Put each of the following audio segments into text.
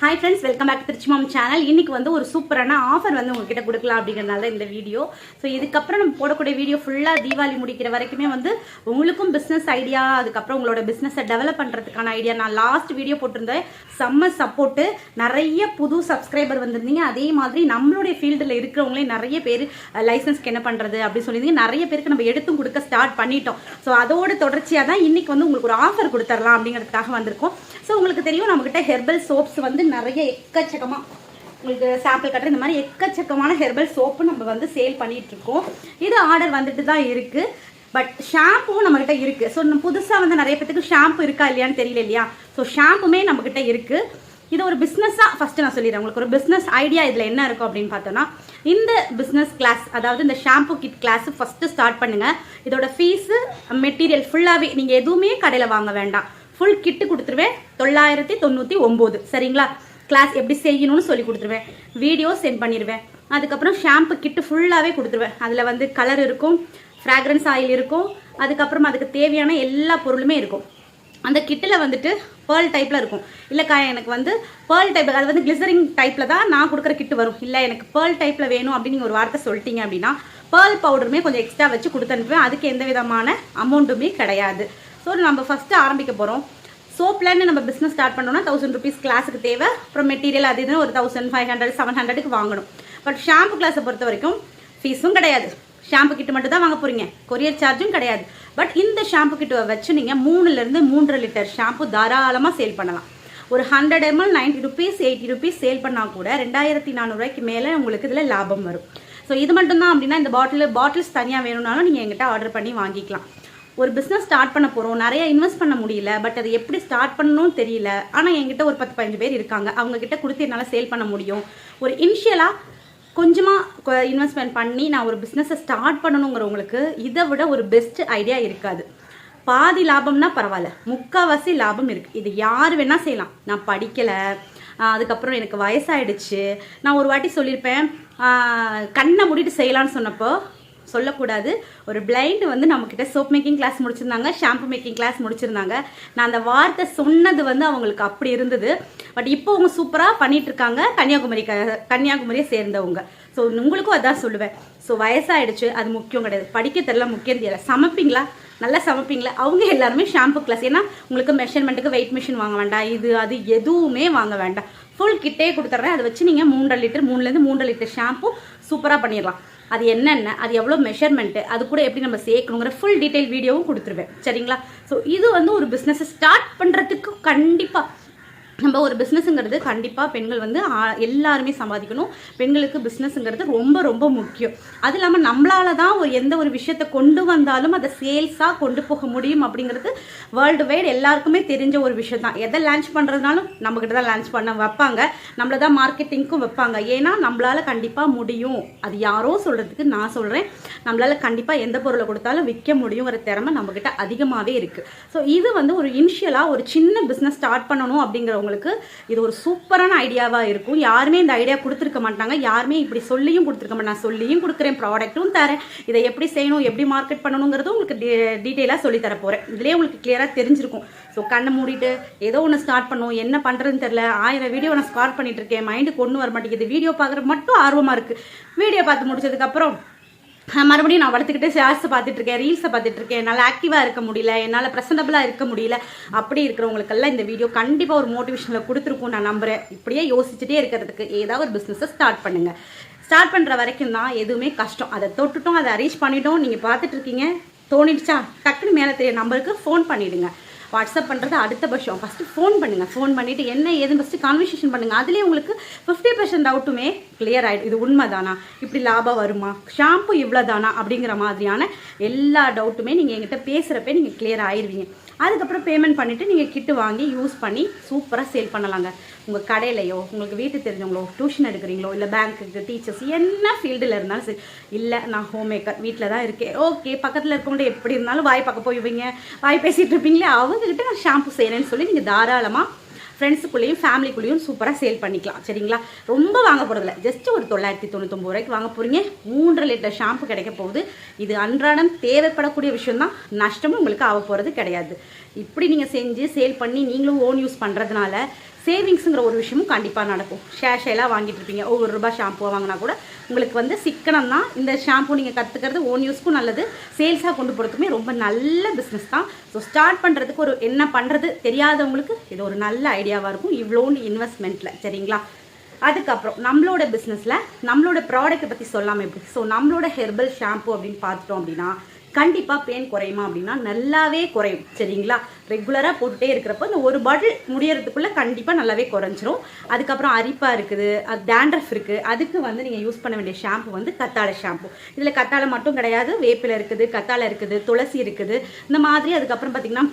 Hi friends welcome back Trichy mom channel இன்னைக்கு வந்து ஒரு சூப்பரான ஆஃபர் வந்து உங்ககிட்ட கொடுக்கலாம் அப்படிங்கிறனால தான் இந்த வீடியோ ஸோ இதுக்கப்புறம் நம்ம போடக்கூடிய வீடியோ ஃபுல்லாக தீபாவளி முடிக்கிற வரைக்குமே வந்து உங்களுக்கும் பிஸ்னஸ் ஐடியா அதுக்கப்புறம் உங்களோட பிஸ்னஸை டெவலப் பண்ணுறதுக்கான ஐடியா நான் லாஸ்ட் வீடியோ போட்டிருந்தேன். செம்ம சப்போர்ட்டு நிறைய புது சப்ஸ்கிரைபர் வந்திருந்தீங்க. அதே மாதிரி நம்மளுடைய ஃபீல்டில் இருக்கிறவங்களே நிறைய பேர் லைசன்ஸ்க்கு என்ன பண்ணுறது அப்படின்னு சொல்லியிருந்தீங்க. நிறைய பேருக்கு நம்ம எடுத்தும் கொடுக்க ஸ்டார்ட் பண்ணிட்டோம். ஸோ அதோட தொடர்ச்சியாக தான் இன்னைக்கு வந்து உங்களுக்கு ஒரு ஆஃபர் கொடுத்துடலாம் அப்படிங்கிறதுக்காக வந்திருக்கோம். ஸோ உங்களுக்கு தெரியும் நம்மக்கிட்ட ஹெர்பல் சோப்ஸ் வந்து நிறைய எக்கச்சக்கமாக உங்களுக்கு சாம்பிள் கட்டுற இந்த மாதிரி எக்கச்சக்கமான ஹெர்பல் சோப்பு நம்ம வந்து சேல் பண்ணிகிட்ருக்கோம் இது ஆர்டர் வந்துட்டு தான் இருக்குது பட் ஷாம்புவும் நம்மக்கிட்ட இருக்குது ஸோ புதுசாக வந்து நிறைய பேத்துக்கு ஷாம்பு இருக்கா இல்லையான்னு தெரியல இல்லையா? ஸோ ஷாம்புமே நம்மக்கிட்ட இருக்குது இது ஒரு பிஸ்னஸாக ஃபஸ்ட்டு நான் சொல்லிடுறேன். உங்களுக்கு ஒரு பிஸ்னஸ் ஐடியா இதில் என்ன இருக்கும் அப்படின்னு பார்த்தோன்னா இந்த பிஸ்னஸ் கிளாஸ் அதாவது இந்த shampoo kit class first start பண்ணுங்கள் இதோட ஃபீஸு மெட்டீரியல் ஃபுல்லாகவே நீங்கள் எதுவுமே கடையில் வாங்க வேண்டாம். ஃபுல் கிட்டு கொடுத்துருவேன். தொள்ளாயிரத்தி தொண்ணூற்றி ஒம்பது. சரிங்களா? கிளாஸ் எப்படி செய்யணும்னு சொல்லி கொடுத்துருவேன். வீடியோ சென்ட் பண்ணிடுவேன் அதுக்கப்புறம் ஷாம்பு கிட்டு ஃபுல்லாகவே கொடுத்துருவேன். அதில் வந்து கலர் இருக்கும் ஃப்ராக்ரன்ஸ் ஆயில் இருக்கும் அதுக்கப்புறம் அதுக்கு தேவையான எல்லா பொருளுமே இருக்கும். அந்த கிட்டில் வந்துட்டு பேர்ல் டைப்பில் இருக்கும். இல்லைக்கா எனக்கு வந்து பேர்ல் டைப் அது வந்து கிளிசரிங் டைப்பில் தான் நான் கொடுக்குற கிட்டு வரும். இல்லை எனக்கு பேர்ல் டைப்பில் வேணும் அப்படின்னு ஒரு வார்த்தை சொல்லிட்டீங்க அப்படின்னா பேர்ல் பவுடருமே கொஞ்சம் எக்ஸ்ட்ரா வச்சு கொடுத்து அனுப்புவேன். அதுக்கு எந்த விதமான அமௌண்ட்டுமே கிடையாது. ஸோ நம்ம ஃபஸ்ட்டு ஆரம்பிக்க போகிறோம் சோப்லேருந்து நம்ம பிஸ்னஸ் ஸ்டார்ட் பண்ணோம்னா தௌசண்ட் ருபீஸ் கிளாஸுக்கு தேவை. அப்புறம் மெட்டீரியல் அது இதுன்னு ஒரு தௌசண்ட் ஃபைவ் ஹண்ட்ரட் செவன் ஹண்ட்ரடுக்கு வாங்கணும். பட் ஷாம்பு கிளாஸை பொறுத்த வரைக்கும் ஃபீஸும் கிடையாது. ஷாம்பு கிட்டு மட்டும் தான் வாங்க போகிறீங்க கொரியர் சார்ஜும் கிடையாது. பட் இந்த ஷாம்பு கிட்ட வச்சு நீங்கள் மூணுலேருந்து மூன்றரை லிட்டர் ஷாம்பு தாராளமாக சேல் பண்ணலாம். ஒரு hundred ML ninety rupees eighty rupees sale பண்ணால் கூட ரெண்டாயிரத்தி நானூறுரூவாய்க்கு மேலே உங்களுக்கு இதில் லாபம் வரும். ஸோ இது மட்டும்தான் அப்படின்னா இந்த பாட்டில் பாட்டில்ஸ் தனியாக வேணும்னாலும் நீங்கள் எங்கிட்ட ஆர்டர் பண்ணி வாங்கிக்கலாம். ஒரு பிஸ்னஸ் ஸ்டார்ட் பண்ண போகிறோம் நிறைய இன்வெஸ்ட் பண்ண முடியல. பட் அதை எப்படி ஸ்டார்ட் பண்ணணும்னு தெரியல. ஆனால் என்கிட்ட ஒரு பத்து பதினஞ்சு பேர் இருக்காங்க. அவங்க கிட்ட கொடுத்து என்னால் சேல் பண்ண முடியும். ஒரு இனிஷியலாக கொஞ்சமாக இன்வெஸ்ட்மெண்ட் பண்ணி நான் ஒரு பிஸ்னஸை ஸ்டார்ட் பண்ணணுங்கிறவங்களுக்கு இதை விட ஒரு பெஸ்ட் ஐடியா இருக்காது. பாதி லாபம்னா பரவாயில்ல. முக்கால்வாசி லாபம் இருக்குது இது யார் வேணால் செய்யலாம். நான் படிக்கலை. அதுக்கப்புறம் எனக்கு வயசாயிடுச்சு. நான் ஒரு வாட்டி சொல்லியிருப்பேன். கண்ணை மூடிட்டு செய்யலான்னு சொன்னப்போ சொல்லக்கூடாது. ஒரு பிளைண்டு வந்து நம்மக்கிட்ட சோப் மேக்கிங் கிளாஸ் முடிச்சிருந்தாங்க ஷாம்பு மேக்கிங் கிளாஸ் முடிச்சிருந்தாங்க. நான் அந்த வார்த்தை சொன்னது வந்து அவங்களுக்கு அப்படி இருந்தது. பட் இப்போ அவங்க சூப்பராக பண்ணிட்டு இருக்காங்க கன்னியாகுமரி க- கன்னியாகுமரியை சேர்ந்தவங்க. ஸோ உங்களுக்கும் அதான் சொல்லுவேன். ஸோ வயசாகிடுச்சு அது முக்கியம் கிடையாது. படிக்க தெரியல முக்கியம் தெரியல. சமைப்பீங்களா? நல்லா சமைப்பீங்களா? அவங்க எல்லாருமே ஷாம்பு கிளாஸ் ஏன்னா உங்களுக்கு மெஷர்மெண்ட்டுக்கு வெயிட் மிஷின் வாங்க வேண்டாம். இது அது எதுவுமே வாங்க வேண்டாம். ஃபுல் கிட்டே கொடுத்துட்றேன் அதை வச்சு நீங்கள் மூன்றரை லிட்டர் மூணுலேருந்து மூன்றரை லிட்டர் ஷாம்பு சூப்பராக பண்ணிடலாம். அது என்னென்ன அது எவ்வளோ மெஷர்மெண்ட்டு அது கூட எப்படி நம்ம சேர்க்கணுங்கிற ஃபுல் டீட்டெயில் வீடியோவும் கொடுத்துருவேன். சரிங்களா? ஸோ இது வந்து ஒரு பிஸ்னஸை ஸ்டார்ட் பண்ணுறதுக்கு கண்டிப்பாக நம்ம ஒரு பிஸ்னஸுங்கிறது கண்டிப்பாக பெண்கள் வந்து எல்லாருமே சம்பாதிக்கணும். பெண்களுக்கு பிஸ்னஸுங்கிறது ரொம்ப ரொம்ப முக்கியம். அது இல்லாமல் நம்மளால தான் ஒரு எந்த ஒரு விஷயத்தை கொண்டு வந்தாலும் அதை சேல்ஸாக கொண்டு போக முடியும் அப்படிங்கிறது வேர்ல்டு வைடு எல்லாருக்குமே தெரிஞ்ச ஒரு விஷயம் தான். எதை லான்ச் பண்ணுறதுனாலும் நம்மக்கிட்ட தான் லான்ச் பண்ண வைப்பாங்க. நம்மள தான் மார்க்கெட்டிங்க்கும் வைப்பாங்க. ஏன்னா நம்மளால கண்டிப்பாக முடியும். அது யாரோ சொல்கிறதுக்கு நான் சொல்கிறேன் நம்மளால கண்டிப்பாக எந்த பொருளை கொடுத்தாலும் விற்க முடியுங்கிற திறமை நம்மக்கிட்ட அதிகமாகவே இருக்குது ஸோ இது வந்து ஒரு இனிஷியலாக ஒரு சின்ன பிஸ்னஸ் ஸ்டார்ட் பண்ணணும் அப்படிங்கிறவங்க இருக்கிறவங்களுக்கு இது ஒரு சூப்பரான ஐடியாவாக இருக்கும். யாருமே இந்த ஐடியா கொடுத்துருக்க மாட்டாங்க. யாருமே இப்படி சொல்லியும் கொடுத்துருக்க மாட்டாங்க. நான் சொல்லியும் கொடுக்குறேன் ப்ராடக்ட்டும் தரேன். இதை எப்படி செய்யணும் எப்படி மார்க்கெட் பண்ணணுங்கிறதும் உங்களுக்கு டீட்டெயிலாக சொல்லி தர போகிறேன் இதுலேயே உங்களுக்கு கிளியராக தெரிஞ்சிருக்கும். ஸோ கண்ணை மூடிட்டு ஏதோ ஒன்று ஸ்டார்ட் பண்ணும். என்ன பண்ணுறதுன்னு தெரில ஆயிரம் வீடியோ நான் ஸ்கார் பண்ணிட்டு இருக்கேன். மைண்டு கொண்டு வர மாட்டேங்குது வீடியோ பார்க்குற மட்டும் ஆர்வமாக இருக்குது வீடியோ பார்த்து முடிச்சதுக்கப்புறம் மறுபடியும் நான் வளர்த்துக்கிட்டு ஷேர்ஸை பார்த்துட்டு இருக்கேன் ரீல்ஸை பார்த்துட்டு இருக்கேன். என்னால் ஆக்டிவாக இருக்க முடியல என்னால் ப்ரெசன்டபுளாக இருக்க முடியல. அப்படி இருக்கிறவங்களுக்கெல்லாம் இந்த வீடியோ கண்டிப்பாக ஒரு மோட்டிவேஷனில் கொடுத்துருக்கும் நான் நம்புறேன். இப்படியே யோசிச்சுட்டே இருக்கிறதுக்கு ஏதாவது ஒரு பிஸ்னஸை ஸ்டார்ட் பண்ணுங்கள் ஸ்டார்ட் பண்ணுற வரைக்கும் தான் எதுவுமே கஷ்டம். அதை தொட்டுட்டோம் அதை அரேஞ்ச் பண்ணிட்டோம். நீங்கள் பார்த்துட்டு இருக்கீங்க. தோணிடுச்சா? டக்குன்னு மேலே தெரிய நம்பருக்கு ஃபோன் பண்ணிவிடுங்க வாட்ஸ்அப் பண்ணுறது அடுத்த பட்சம் ஃபஸ்ட்டு ஃபோன் பண்ணுங்கள் ஃபோன் பண்ணிவிட்டு என்ன ஏதுன்னு ஃபஸ்ட்டு கான்வர்சேஷன் பண்ணுங்கள் அதுலேயே உங்களுக்கு ஃபிஃப்டி பர்சன்ட் டவுட்டுமே கிளியர் ஆகிடும் இது உண்மை தானா இப்படி லாபம் வருமா? ஷாம்பு இவ்வளோ தானா அப்படிங்கிற மாதிரியான எல்லா டவுட்டுமே நீங்கள் எங்கிட்ட பேசுகிறப்ப நீங்கள் கிளியர் ஆயிடுவீங்க அதுக்கப்புறம் பேமெண்ட் பண்ணிவிட்டு நீங்கள் கிட்டு வாங்கி யூஸ் பண்ணி சூப்பராக சேல் பண்ணலாங்க. உங்கள் கடையிலையோ உங்களுக்கு வீட்டு தெரிஞ்சவங்களோ டியூஷன் எடுக்கிறீங்களோ இல்லை பேங்க்குக்கு டீச்சர்ஸ் என்ன ஃபீல்டில் இருந்தாலும் சரி இல்லை நான் ஹோம் மேக்கர் வீட்டில் தான் இருக்கேன். ஓகே பக்கத்தில் இருக்கவங்கள்ட்ட எப்படி இருந்தாலும் வாய் பக்கம் போய்விங்க வாய் பேசிகிட்டு இருப்பீங்களே அவங்கக்கிட்ட நான் ஷாம்பு செய்கிறேன்னு சொல்லி நீங்கள் தாராளமாக ஃப்ரெண்ட்ஸுக்குள்ளேயும் ஃபேமிலிக்குள்ளேயும் சூப்பராக சேல் பண்ணிக்கலாம். சரிங்களா? ரொம்ப வாங்க போகிறதில்ல ஜஸ்ட் ஒரு தொள்ளாயிரத்தி தொண்ணூத்தொம்பது ரூபாய்க்கு வாங்க போகிறீங்க மூன்றரை லிட்டர் ஷாம்பு கிடைக்க போகுது. இது அன்றாடம் தேவைப்படக்கூடிய விஷயம் தான் நஷ்டமும் உங்களுக்கு ஆக போகிறது கிடையாது. இப்படி நீங்கள் செஞ்சு சேல் பண்ணி நீங்களும் ஓன் யூஸ் பண்ணுறதுனால சேவிங்ஸுங்கிற ஒரு விஷயமும் கண்டிப்பாக நடக்கும். ஷேஷையெல்லாம் வாங்கிட்டு இருப்பீங்க. ஒவ்வொரு ரூபாய் ஷாம்பு வாங்கினா கூட உங்களுக்கு வந்து சிக்கனம் தான். இந்த ஷாம்பு நீங்கள் கற்றுக்கிறது ஓன் யூஸ்க்கும் நல்லது. சேல்ஸாக கொண்டு போகிறதுக்குமே ரொம்ப நல்ல பிஸ்னஸ் தான். ஸோ ஸ்டார்ட் பண்ணுறதுக்கு ஒரு என்ன பண்ணுறது தெரியாதவங்களுக்கு இது ஒரு நல்ல ஐடியாவாக இருக்கும். இவ்வளோன்னு இன்வெஸ்ட்மெண்ட்டில் சரிங்களா? அதுக்கப்புறம் நம்மளோட பிஸ்னஸில் நம்மளோட ப்ராடக்ட்டை பற்றி சொல்லாமல் எப்படி? ஸோ நம்மளோட ஹெர்பல் ஷாம்பு அப்படின்னு பார்த்துட்டோம் அப்படின்னா கண்டிப்பாக பெயின் குறையுமா அப்படின்னா நல்லாவே குறையும். சரிங்களா? ரெகுலராக போட்டுகிட்டே இருக்கிறப்போ இந்த ஒரு பாட்டில் முடியறதுக்குள்ளே கண்டிப்பாக நல்லாவே குறைஞ்சிரும். அதுக்கப்புறம் அரிப்பாக இருக்குது அது டேண்ட்ரஃப் இருக்குது அதுக்கு வந்து நீங்கள் யூஸ் பண்ண வேண்டிய ஷாம்பு வந்து கத்தாழை ஷாம்பு இதில் கத்தாழை மட்டும் கிடையாது வேப்பிலை இருக்குது கத்தாழை இருக்குது துளசி இருக்குது. இந்த மாதிரி அதுக்கப்புறம் பார்த்திங்கன்னா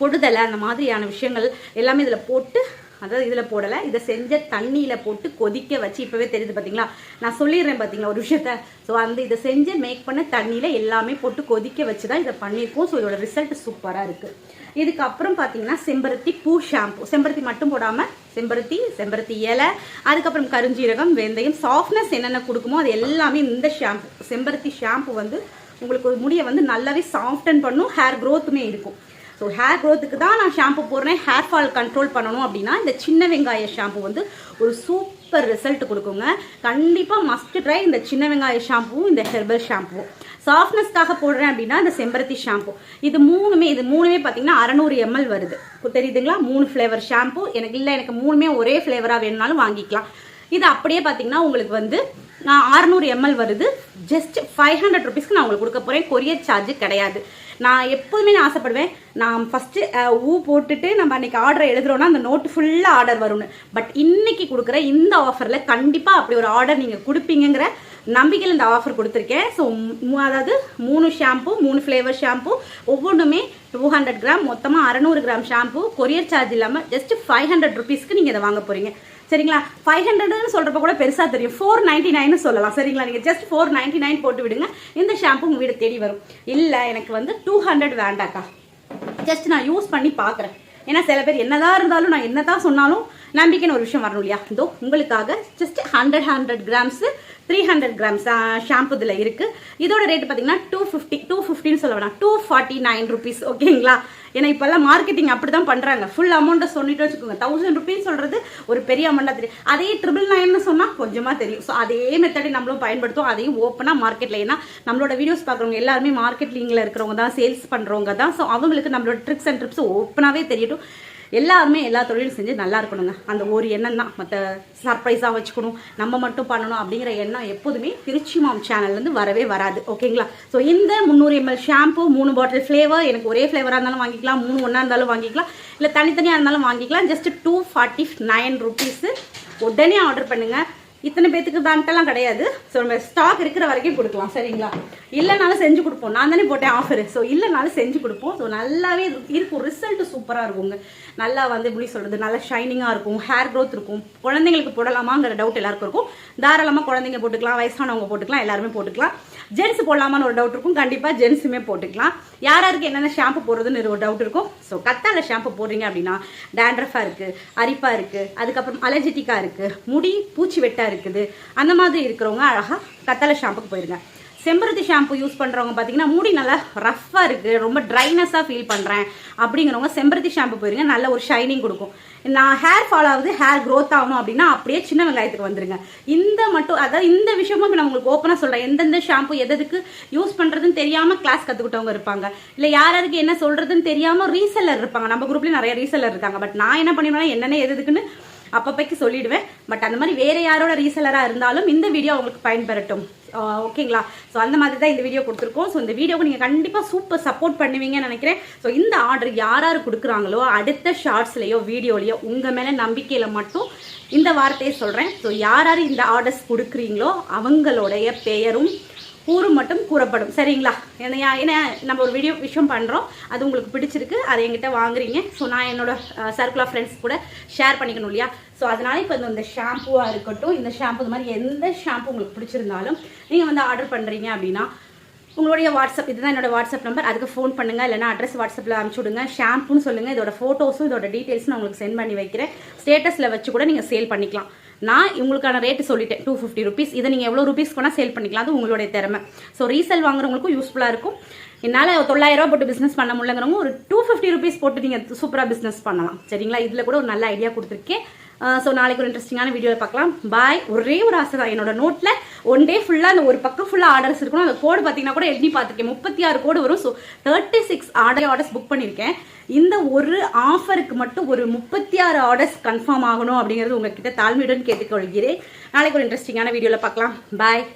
பொடுதலை அந்த மாதிரியான விஷயங்கள் எல்லாமே இதில் போட்டு அதாவது இதில் போடலை. இதை செஞ்ச தண்ணியில் போட்டு கொதிக்க வச்சு இப்போவே தெரியுது பார்த்தீங்களா நான் சொல்லிடுறேன் பார்த்தீங்களா ஒரு விஷயத்த. ஸோ அந்த இதை செஞ்சு மேக் பண்ண தண்ணியில் எல்லாமே போட்டு கொதிக்க வச்சு தான் இதை பண்ணியிருக்கோம். ஸோ இதோட ரிசல்ட் சூப்பராக இருக்குது இதுக்கப்புறம் பார்த்தீங்கன்னா செம்பருத்தி பூ ஷாம்பு செம்பருத்தி மட்டும் போடாமல் செம்பருத்தி செம்பருத்தி இலை அதுக்கப்புறம் கருஞ்சீரகம் வெந்தயம் சாஃப்ட்னஸ் என்னென்ன கொடுக்குமோ அது எல்லாமே இந்த ஷாம்பு செம்பருத்தி ஷாம்பு வந்து உங்களுக்கு ஒரு முடியை வந்து நல்லாவே சாஃப்டன் பண்ணும் ஹேர் க்ரோத்துமே இருக்கும். ஸோ ஹேர் க்ரோத்துக்கு தான் நான் ஷாம்பு போடுறேன். ஹேர் ஃபால் கண்ட்ரோல் பண்ணணும் அப்படின்னா இந்த சின்ன வெங்காய ஷாம்பு வந்து ஒரு சூப்பர் ரிசல்ட் கொடுக்குங்க. கண்டிப்பாக மஸ்ட் ட்ரை இந்த சின்ன வெங்காய ஷாம்புவும் இந்த ஹெர்பல் ஷாம்புவும் சாஃப்ட்னஸ்க்காக போடுறேன் அப்படின்னா இந்த செம்பருத்தி ஷாம்பு இது மூணுமே இது மூணுமே பார்த்தீங்கன்னா அறநூறு எம்எல் வருது. தெரியுதுங்களா? மூணு ஃப்ளேவர் ஷாம்பு எனக்கு இல்லை எனக்கு மூணுமே ஒரே ஃப்ளேவராக வேணும்னாலும் வாங்கிக்கலாம். இது அப்படியே பார்த்தீங்கன்னா உங்களுக்கு வந்து நான் ஆறுநூறு எம்எல் வருது. ஜஸ்ட் ஃபைவ் ஹண்ட்ரட் ருபீஸ்க்கு நான் உங்களுக்கு கொடுக்க போகிறேன் கொரியர் சார்ஜ் கிடையாது. நான் எப்போதுமே நான் ஆசைப்படுவேன். நான் ஃபஸ்ட்டு ஊ போட்டுட்டு நம்ம அன்றைக்கி ஆர்டர் எழுதுறோன்னா அந்த நோட்டு ஃபுல்லாக ஆர்டர் வரும்னு. பட் இன்னைக்கு கொடுக்குற இந்த ஆஃபரில் கண்டிப்பாக அப்படி ஒரு ஆர்டர் நீங்கள் கொடுப்பீங்கிற நம்பிக்கையில் இந்த ஆஃபர் கொடுத்துருக்கேன். ஸோ அதாவது மூணு ஷாம்பு மூணு ஃப்ளேவர் ஷாம்பு ஒவ்வொன்றுமே டூ ஹண்ட்ரட் கிராம் மொத்தமாக அறநூறு கிராம் ஷாம்பு கொரியர் சார்ஜ் இல்லாமல் ஜஸ்ட் ஃபைவ் ஹண்ட்ரட் ருபீஸ்க்கு நீங்கள் இதை வாங்க போகிறீங்க சரிங்களா? ஃபைவ் ஹண்ட்ரட்னு சொல்கிறப்ப கூட பெருசாக தெரியும். ஃபோர் நைன்டி நைன் சொல்லலாம். சரிங்களா? நீங்கள் ஜஸ்ட் ஃபோர் நைன்டி நைன் போட்டு விடுங்க. இந்த ஷாம்பு உங்கள் வீடு தேடி வரும். இல்லை எனக்கு வந்து டூ ஹண்ட்ரட் வேண்டாக்கா. ஜஸ்ட் நான் யூஸ் பண்ணி பார்க்குறேன் ஏன்னா சில பேர் என்னதான் இருந்தாலும் நான் என்னதான் சொன்னாலும் நம்பிக்கைன்னு ஒரு விஷயம் வரணும் இல்லையா? இதோ உங்களுக்காக just hundred hundred grams three hundred grams shampoo இதில் இருக்குது இதோட ரேட் பார்த்தீங்கன்னா டூ ஃபிஃப்டி டூ ஃபிஃப்டின்னு சொல்ல வேணாம். டூ ஃபார்ட்டி நைன் ருபீஸ் ஓகேங்களா ஏன்னா இப்போல்லாம் மார்க்கெட்டிங் அப்படி தான் பண்ணுறாங்க ஃபுல் அமௌண்ட்டை சொல்லிட்டு வச்சுக்கோங்க. தௌசண்ட் ருபீஸ் சொல்கிறது ஒரு பெரிய அமௌண்ட்டாக தெரியும். அதே ட்ரிபிள் நைன்னு சொன்னால் கொஞ்சமாக தெரியும். ஸோ அதே மெத்தடை நம்மளும் பயன்படுத்தும் அதையும் ஓப்பனாக மார்க்கெட்டில் ஏன்னா நம்மளோட வீடியோஸ் பார்க்குறவங்க எல்லாருமே மார்க்கெட்டிங்கில் இருக்கிறவங்க தான் சேல்ஸ் பண்ணுறவங்க தான். ஸோ அவங்களுக்கு நம்மளோட ட்ரிக்ஸ் அண்ட் ட்ரிப்ஸ் ஓப்பனாகவே தெரியட்டும். எல்லாருமே எல்லா தொழிலும் செஞ்சு நல்லா இருக்கணுங்க. அந்த ஒரு எண்ணம் தான். மற்ற சர்ப்ரைஸாக வச்சுக்கணும். நம்ம மட்டும் பண்ணணும் அப்படிங்கிற எண்ணம் எப்போதுமே திருச்சி மாம் சேனல்லேருந்து வரவே வராது. ஓகேங்களா ஸோ இந்த முந்நூறு எம்எல் ஷாம்பு மூணு பாட்டில் ஃப்ளேவர் எனக்கு ஒரே ஃப்ளேவராக இருந்தாலும் வாங்கிக்கலாம். மூணு ஒன்றா இருந்தாலும் வாங்கிக்கலாம். இல்லை தனித்தனியாக இருந்தாலும் வாங்கிக்கலாம். Just two forty nine rupees உடனே ஆர்டர் பண்ணுங்கள் இத்தனை பேத்துக்கு தான்ட்டெல்லாம் கிடையாது. ஸோ நம்ம ஸ்டாக் இருக்கிற வரைக்கும் கொடுக்கலாம் சரிங்களா? இல்லைனாலும் செஞ்சு கொடுப்போம். நான் தானே போட்டேன் ஆஃபர் ஸோ இல்லைனாலும் செஞ்சு கொடுப்போம். ஸோ நல்லாவே இருக்கும். ரிசல்ட் சூப்பராக இருக்குங்க. நல்லா வந்து எப்படி சொல்கிறது நல்லா ஷைனிங்காக இருக்கும். ஹேர் க்ரோத் இருக்கும். குழந்தைங்களுக்கு போடலாமாங்கிற டவுட் எல்லாருக்கும் இருக்கும். தாராளமாக குழந்தைங்க போட்டுக்கலாம் வயசானவங்க போட்டுக்கலாம் எல்லாருமே போட்டுக்கலாம். ஜென்ஸ் போடலாமான்னு ஒரு டவுட் இருக்கும். கண்டிப்பாக ஜென்ஸுமே போட்டுக்கலாம். யார் யாருக்கு என்னென்ன ஷாம்பு போடுறதுன்னு ஒரு டவுட் இருக்கும். ஸோ கத்தாழை ஷாம்பு போடுறீங்க அப்படின்னா டேண்ட்ரஃபாக இருக்குது அரிப்பாக இருக்குது அதுக்கப்புறம் அலர்ஜெட்டிக்காக இருக்குது முடி பூச்சி வெட்டாக இருக்குது இருக்குது. அந்த மாதிரி இருக்கிறவங்க அழகாக கத்தலை ஷாம்புக்கு போயிருங்க. செம்பருத்தி ஷாம்பு யூஸ் பண்ணுறவங்க பார்த்தீங்கன்னா முடி நல்லா ரஃப்பாக இருக்குது ரொம்ப ட்ரைனஸாக ஃபீல் பண்ணுறேன் அப்படிங்கிறவங்க செம்பருத்தி ஷாம்பு போயிருங்க. நல்ல ஒரு ஷைனிங் கொடுக்கும். நான் ஹேர் ஃபால் ஆகுது ஹேர் க்ரோத் ஆகணும் அப்படின்னா அப்படியே சின்ன வெங்காயத்துக்கு வந்துருங்க. இந்த மட்டும் அதாவது இந்த விஷயமும் நான் உங்களுக்கு ஓப்பனாக சொல்கிறேன் எந்தெந்த ஷாம்பு எதுக்கு யூஸ் பண்ணுறதுன்னு தெரியாமல் கிளாஸ் கற்றுக்கிட்டவங்க இருப்பாங்க. இல்லை யார் யாருக்கு என்ன சொல்கிறதுன்னு தெரியாமல் ரீசெல்லர் இருப்பாங்க. நம்ம குரூப்லேயும் நிறைய ரீசெல்லர் இருக்காங்க. பட் நான் என்ன பண்ணிடுவேன்னா என்னென்ன எதுக்குன்னு அப்பப்பைக்கு சொல்லிடுவேன். பட் அந்த மாதிரி வேற யாரோட ரீசெலராக இருந்தாலும் இந்த வீடியோ அவங்களுக்கு பயன்பெறட்டும். ஓகேங்களா? ஸோ அந்த மாதிரி தான் இந்த வீடியோ கொடுத்துருக்கோம். ஸோ இந்த வீடியோக்கு நீங்கள் கண்டிப்பாக சூப்பர் சப்போர்ட் பண்ணுவீங்கன்னு நினைக்கிறேன். ஸோ இந்த ஆர்டர் யார் யார் கொடுக்குறாங்களோ அடுத்த ஷார்ட்ஸ்லையோ வீடியோலையோ உங்கள் மேலே நம்பிக்கையில் மட்டும் இந்த வார்த்தையை சொல்கிறேன் ஸோ யார் யார் இந்த ஆர்டர்ஸ் கொடுக்குறீங்களோ அவங்களுடைய பெயரும் கூறு மட்டும் கூறப்படும். சரிங்களா? ஏன்னா ஏன்னா நம்ம ஒரு வீடியோ விஷயம் பண்ணுறோம் அது உங்களுக்கு பிடிச்சிருக்கு அதை என்கிட்ட வாங்குறீங்க. ஸோ நான் என்னோட சர்க்கிள் ஆஃப் ஃப்ரெண்ட்ஸ் கூட ஷேர் பண்ணிக்கணும் இல்லையா? ஸோ அதனால இப்போ இந்த ஷாம்புவாக இருக்கட்டும் இந்த ஷாம்பு இந்த மாதிரி எந்த ஷாம்பு உங்களுக்கு பிடிச்சிருந்தாலும் நீங்கள் வந்து ஆர்டர் பண்ணுறீங்க அப்படின்னா உங்களுடைய வாட்ஸ்அப் இதுதான் என்னோட வாட்ஸ்அப் நம்பர் அதுக்கு ஃபோன் பண்ணுங்கள் இல்லைனா அட்ரஸ் வாட்ஸ்அப்பில் அனுப்பிச்சி விடுங்க. ஷாம்புன்னு சொல்லுங்கள் இதோட ஃபோட்டோஸும் இதோட டீட்டெயில்ஸும் நான் உங்களுக்கு சென்ட் பண்ணி வைக்கிறேன். ஸ்டேட்டஸில் வச்சு கூட நீங்கள் சேல் பண்ணிக்கலாம். நான் உங்களுக்கான ரேட்டு சொல்லிட்டேன். டூ ஃபிஃப்டி ருபீஸ் இதை நீங்கள் எவ்வளோ ருபீஸ் வேணால் சேல் பண்ணிக்கலாம். அது உங்களுடைய திறமை. ஸோ ரீசேல் வாங்குறவங்களுக்கும் யூஸ்ஃபுல்லாக இருக்கும். என்னால் தொள்ளாயிரம் ரூபாய் போட்டு பிஸ்னஸ் பண்ண முடியலங்கிறவங்க ஒரு டூ ஃபிஃப்டி ருபீஸ் போட்டு நீங்கள் சூப்பராக பிஸ்னஸ் பண்ணலாம். சரிங்களா? இதில் கூட ஒரு நல்ல ஐடியா கொடுத்துருக்கேன். ஸோ நாளைக்கு ஒரு இன்ட்ரெஸ்டிங்கான வீடியோவில் பார்க்கலாம். பாய் ஒரே ஒரு ஆசை தான். என்னோட நோட்டில் ஒன் டே ஃபுல்லாக அந்த ஒரு பக்கம் ஃபுல்லாக ஆர்டர்ஸ் இருக்கணும். அந்த கோடு பார்த்தீங்கன்னா கூட எழுதி பார்த்துருக்கேன். முப்பத்தி ஆறு கோடு வரும். So thirty six order orders book பண்ணியிருக்கேன். இந்த ஒரு ஆஃபருக்கு மட்டும் ஒரு முப்பத்தி ஆறு ஆர்டர்ஸ் கன்ஃபார்ம் ஆகணும் அப்படிங்கிறது உங்ககிட்ட தாழ்மையுடன் கேட்டுக்கொள்கிறேன். நாளைக்கு ஒரு இன்ட்ரெஸ்டிங்கான வீடியோவில் பார்க்கலாம். பாய்